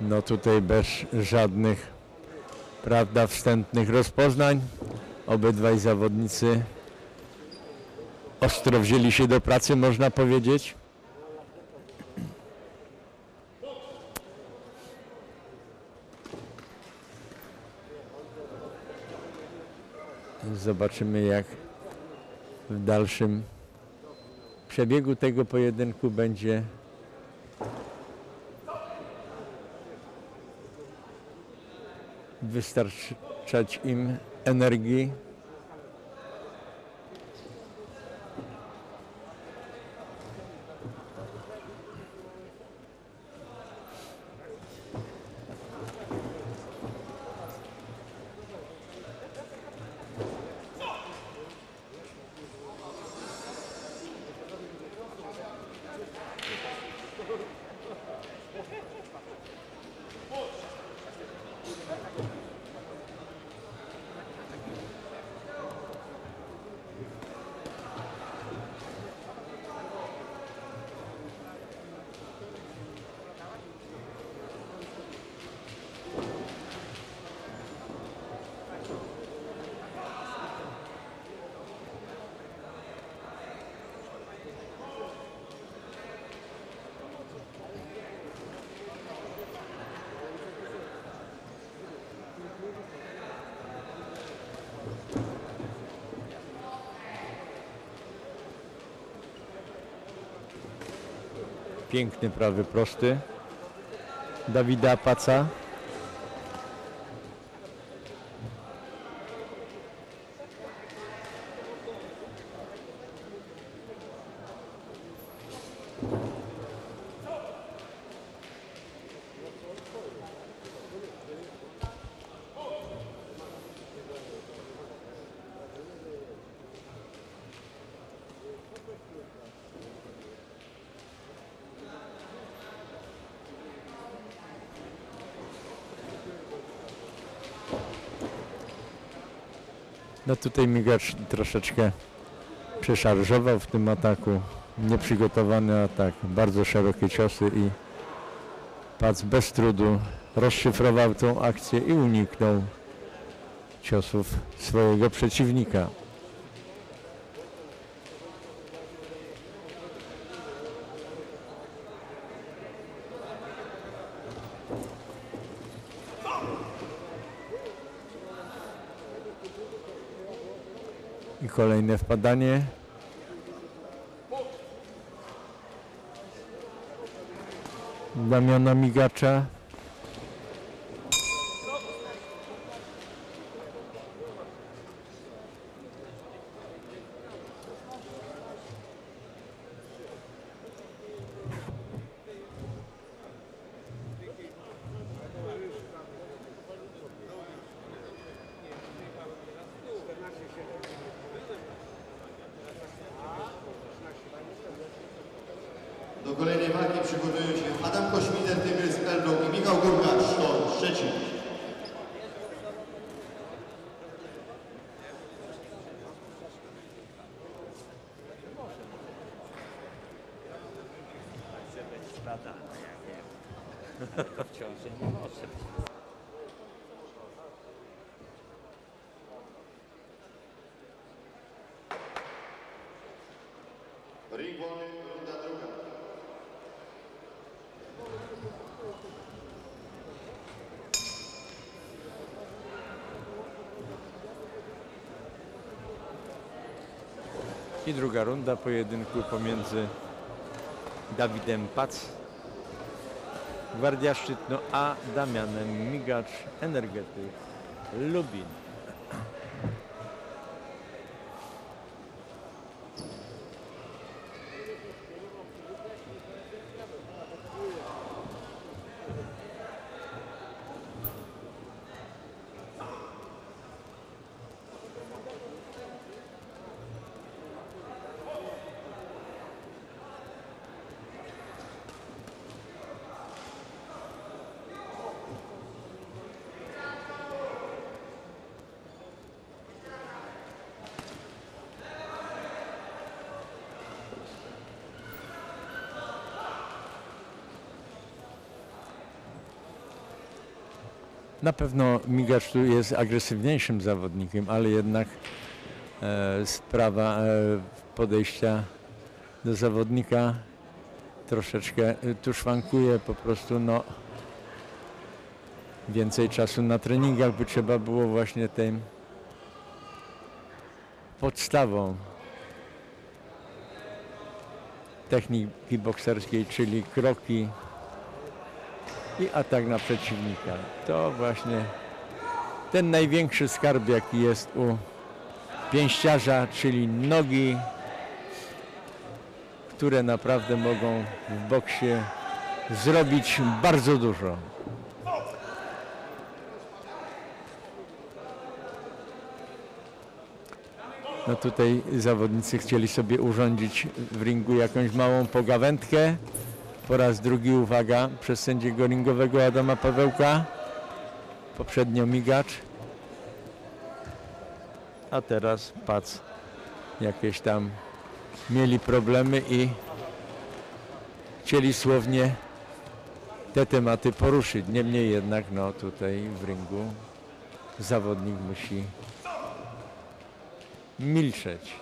No tutaj bez żadnych, prawda, wstępnych rozpoznań. Obydwaj zawodnicy ostro wzięli się do pracy, można powiedzieć. Zobaczymy jak w dalszym przebiegu tego pojedynku będzie wystarczać im energii. Piękny prawy prosty Dawida Paca. No tutaj migacz troszeczkę przeszarżował w tym ataku. Nieprzygotowany atak, bardzo szerokie ciosy i Pac bez trudu rozszyfrował tą akcję i uniknął ciosów swojego przeciwnika. Kolejne wpadanie. Damiana Migacza. Przygotowują się Adam Kośmiter, Tygrys Elbląg i Michał Gurgacz, to Szczecin. Spada, ja wiem. To w ciąży nie może być. I druga runda pojedynku pomiędzy Dawidem Pac, Gwardia Szczytno, a Damianem Migacz, Energetyk Lubin. Na pewno Migacz tu jest agresywniejszym zawodnikiem, ale jednak e, sprawa e, podejścia do zawodnika troszeczkę e, tu szwankuje po prostu no więcej czasu na treningach by trzeba było właśnie tym podstawą techniki bokserskiej, czyli kroki i atak na przeciwnika. To właśnie ten największy skarb, jaki jest u pięściarza, czyli nogi, które naprawdę mogą w boksie zrobić bardzo dużo. No tutaj zawodnicy chcieli sobie urządzić w ringu jakąś małą pogawędkę. Po raz drugi uwaga przez sędziego ringowego Adama Pawełka. Poprzednio migacz. A teraz pac jakieś tam mieli problemy i chcieli słownie te tematy poruszyć. Niemniej jednak no tutaj w ringu zawodnik musi milczeć.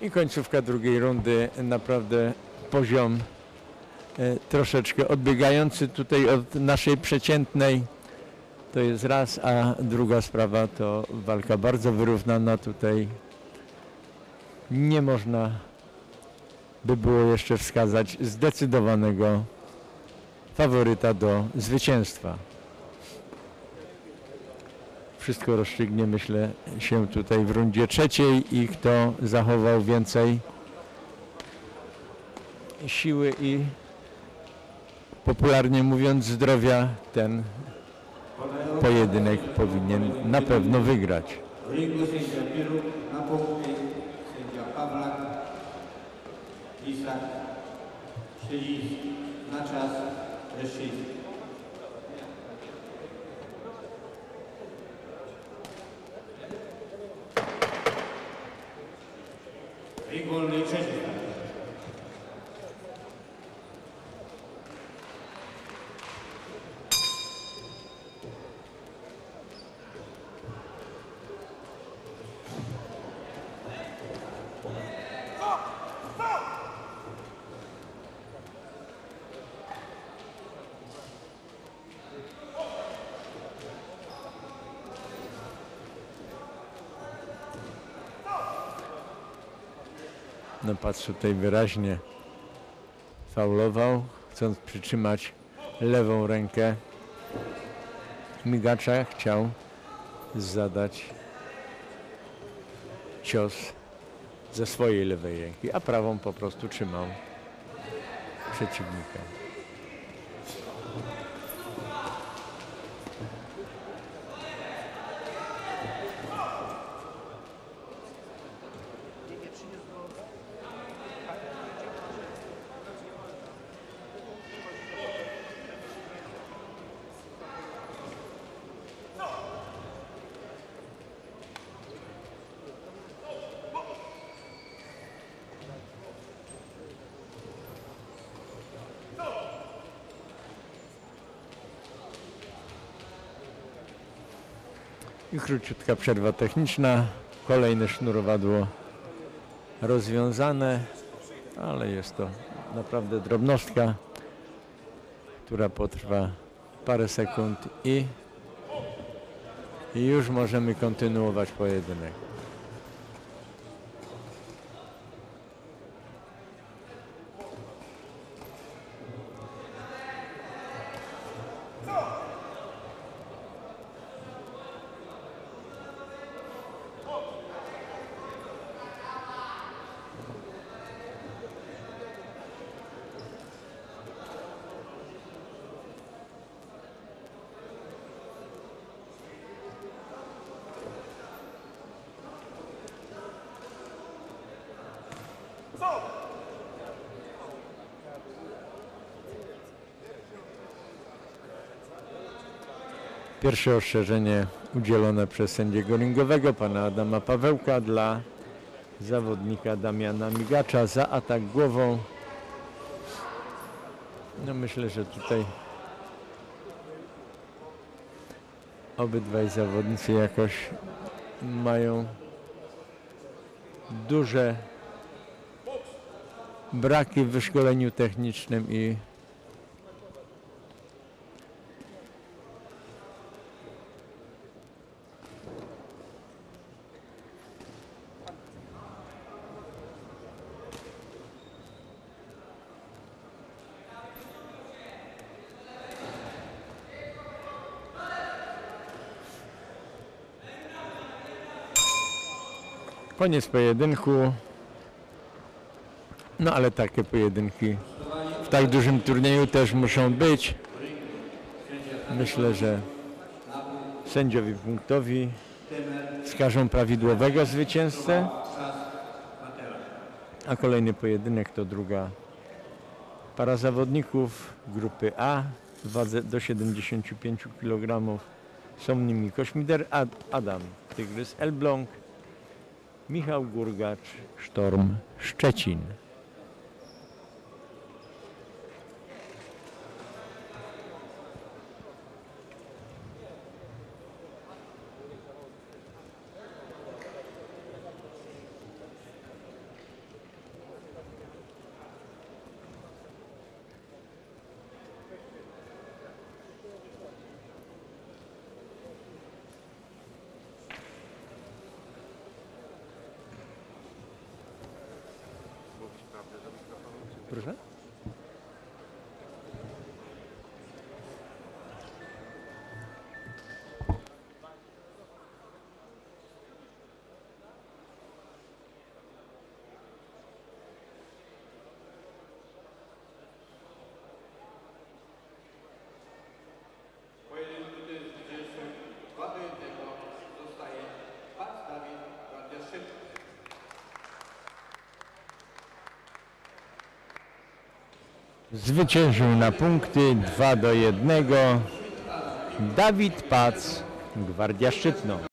I końcówka drugiej rundy, naprawdę poziom e, troszeczkę odbiegający tutaj od naszej przeciętnej. To jest raz, a druga sprawa to walka bardzo wyrównana tutaj. Nie można by było jeszcze wskazać zdecydowanego faworyta do zwycięstwa. Wszystko rozstrzygnie, myślę, się tutaj w rundzie trzeciej i kto zachował więcej siły i popularnie mówiąc zdrowia, ten pojedynek powinien na pewno wygrać. Piru, na czas. Rigol Ličežnjak. No patrz tutaj wyraźnie faulował, chcąc przytrzymać lewą rękę. Migacza chciał zadać cios ze swojej lewej ręki, a prawą po prostu trzymał przeciwnika. I króciutka przerwa techniczna. Kolejne sznurowadło rozwiązane, ale jest to naprawdę drobnostka, która potrwa parę sekund i, i już możemy kontynuować pojedynek. Pierwsze ostrzeżenie udzielone przez sędziego ringowego, pana Adama Pawełka dla zawodnika Damiana Migacza za atak głową. No myślę, że tutaj obydwaj zawodnicy jakoś mają duże braki w wyszkoleniu technicznym i koniec pojedynku. No ale takie pojedynki w tak dużym turnieju też muszą być. Myślę, że sędziowie punktowi wskażą prawidłowego zwycięzcę. A kolejny pojedynek to druga para zawodników grupy A wadze do 75 kg. Są nimi Kośmider Ad- Adam, Tygrys Elbląg, Michał Gurgacz, Sztorm Szczecin. Proszę? Zwyciężył na punkty 2 do 1 Dawid Pac, Gwardia Szczytno.